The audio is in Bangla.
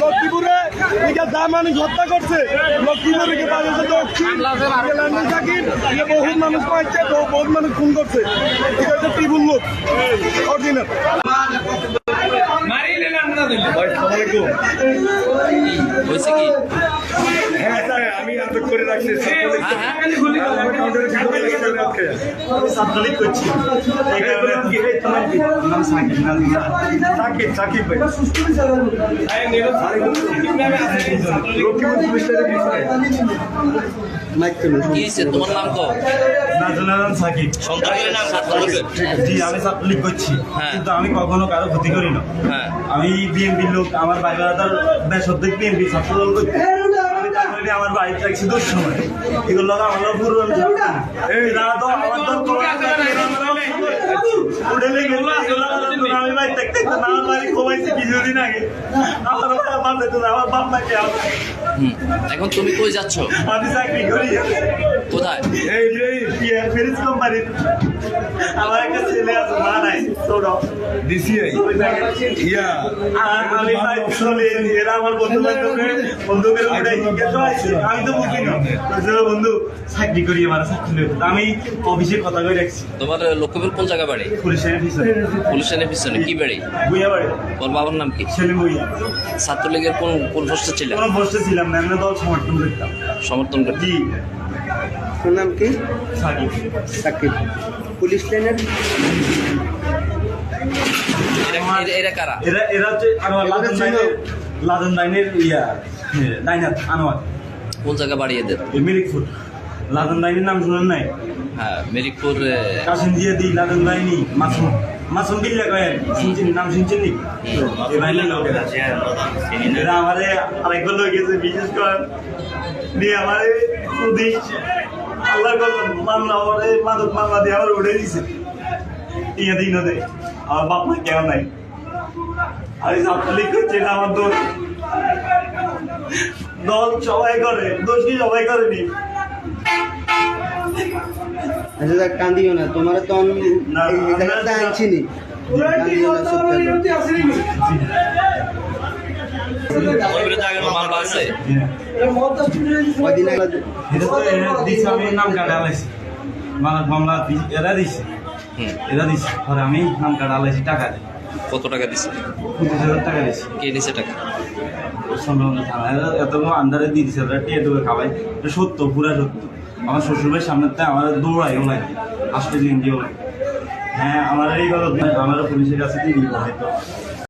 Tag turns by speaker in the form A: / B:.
A: লক্ষ্মীপুরে যা মানুষ হত্যা করছে। লক্ষ্মীপুরে বহুত মানুষ পাইছে বহু- মানুষ খুন করছে। এটা ত্রিভুল লোক। অরিজিনাল।
B: হয়েছে কি?
A: হ্যাঁ আমি আটক করে রাখছি ছাত্রলীগ করছি। সাকিব। সাকিব ভাই। লক্ষ্মীপুর পুলিশ
B: কি হয়েছে? তোমার নাম কো?
C: নাজুলান সাকিব।
B: সন্ত্রাসের নাম
C: জি আমি ছাত্রলীগ করছি।
B: হ্যাঁ।
C: কিন্তু আমি কখনো কারও ক্ষতি করি না।
B: হ্যাঁ।
C: আমি বিএনপির লোক আমার ভাই ব্রাদার বেশ অর্ধেক বিএনপি ছাত্রদল করছি। আমি মানে আমার বাড়িতে থাকছি দশ সময়। এগুলো আমার পূর্ব এই তো আমার তো উঠে গেল, আমি বাড়ি থাকতে থাকতে আমার বাড়ি কমাইছি কিছুদিন আগে। আমার বাবা তো আমার বাপ মাকে
B: এখন তুমি কই যাচ্ছ?
C: আমি চাকরি করি।
B: কোথায়?
C: এই আমার
A: ডিসিআই ইয়া
C: আমি ভাই চলে এরা আমার বন্ধু বান্ধবের বন্ধুদের উঠে জিজ্ঞাসা আমি তো বুঝি না। বন্ধু চাকরি করি আমার চাকরি আমি অফিসে কথা কই রাখছি।
B: তোমার লক্ষ্মীপুর কোন জায়গা বাড়ি?
C: পুলিশের পিছনে।
B: পুলিশের পিছনে কি বাড়ি?
C: বুইয়া বাড়ি।
B: তোর বাবার নাম কি?
C: বুইয়া।
B: ছাত্রলীগের কোন কোন পোস্টে ছিল
C: কোনো বসতে ছিলাম না এমনি দল সমর্থন করতাম।
B: সমর্থন করতে
C: জি।
D: তোর নাম কি?
C: সাকিব।
D: সাকিব। পুলিশ লাইনের?
B: এরা- কারা?
C: এরা এরা হচ্ছে আনোয়ার লাদন দাইনের ইয়া দাইনাত আনোয়ার।
B: কোন জায়গা বাড়ি এদের
C: মিরিকপুর। লাদন দাইনের নাম শুনেন নাই?
B: হ্যাঁ মেরিকপুর
C: কাশিম দিয়ে দি লাদন দাইনি মাসুম। মাসুম বিল্লা কয়েন শুনছেন নাম শুনছেন নি? এরা। আমারে আরেকবার লোক গেছে বিশেষ করে। দিয়ে আমারে আল্লাহ মামলা আমারে মাদক মামলা দিয়ে আমার উঠে দিছে। ইয়া দিন দে। আমার বাপ মা কেউ নাই। আমি ছাত্রলীগ করছি না আমার দোষ। দল সবাই করে দোষ কি সবাই করেনি?
D: আচ্ছা দেখ, কান্দিও না। তোমার তো অন-
C: না,
D: কান্দিও না চুপ থাকো।
B: ওর বিরুদ্ধে আগের মামলা আছে।
C: নাম আলাইছি মামলা এরা দিছে। এরা দিছে পরে আমি নাম আলাইছি টাকা দিই।
B: কত টাকা দিছে?
C: পঁচিশ হাজার টাকা দিছি।
B: কে
C: এত আন্ডারে দিয়ে দিছে ওরা টিয়ে এটা সত্য পুরা সত্য। আমার শ্বশুরের সামনে থেকে আমার দৌড়াই ওলাই। আসতে দিন দিয়ে ওলাই। হ্যাঁ আমার এই আমার পুলিশের কাছে দিয়ে হয়তো।